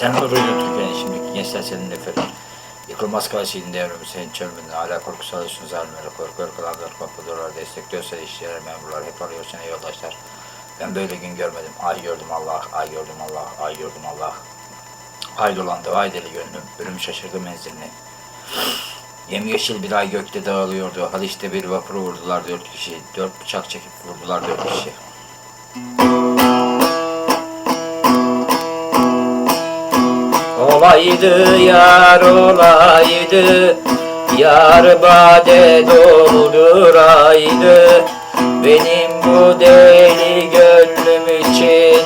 Sen nuruyla Türkiye'nin şimdiki gençler senin neferin. Yıkılmaz kalesiydi devrim senin çölmünde. Hala korku salıyorsun zalimlere. Korku ırkılanlar komplodolar destekliyorsa işçiler, memurlar hep arıyor seni yoldaşlar. Ben böyle gün görmedim. Ay gördüm Allah, ay gördüm Allah, ay gördüm Allah. Ay dolandı, ay deli gönlüm. Ölüm şaşırdı menzilini. Yemyeşil bir ay gökte dağılıyordu. Haliç'te bir vapuru vurdular dört kişi. Dört bıçak çekip vurdular dört kişi. Olaydı yar olaydı Yar bade dolduraydı Benim bu deli gönlüm için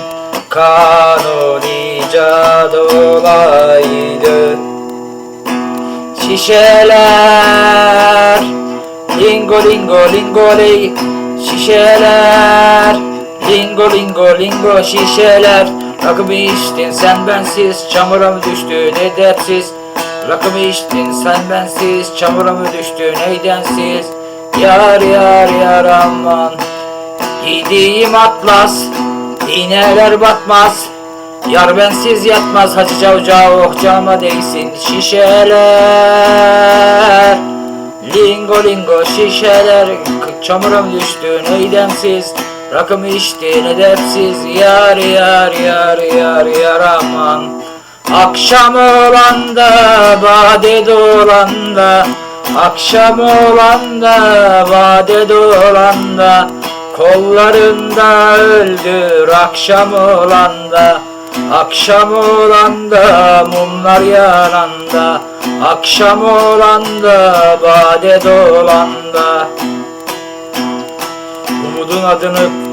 Kanun icat olaydı. Şişeler Lingo lingo lingo ley. Şişeler Lingo lingo lingo şişeler Rakımı içtin sen bensiz Çamura mı düştün edepsiz Rakımı içtin sen bensiz Çamura mı düştün eydensiz Yar yar yar aman Giydiğim atlas iğneler batmaz. Yar bensiz yatmaz Hacı cavcav oh cama değsin şişeler. Lingo lingo şişeler Çamura mı düştün eydemsiz Rakımı içtin edepsiz Yar yar yar yar yar aman. Akşam olanda bade dolanda Akşam olanda bade dolanda Kollarında öldür akşam olanda Akşam olanda mumlar yananda Akşam olanda bade dolanda Umudun adını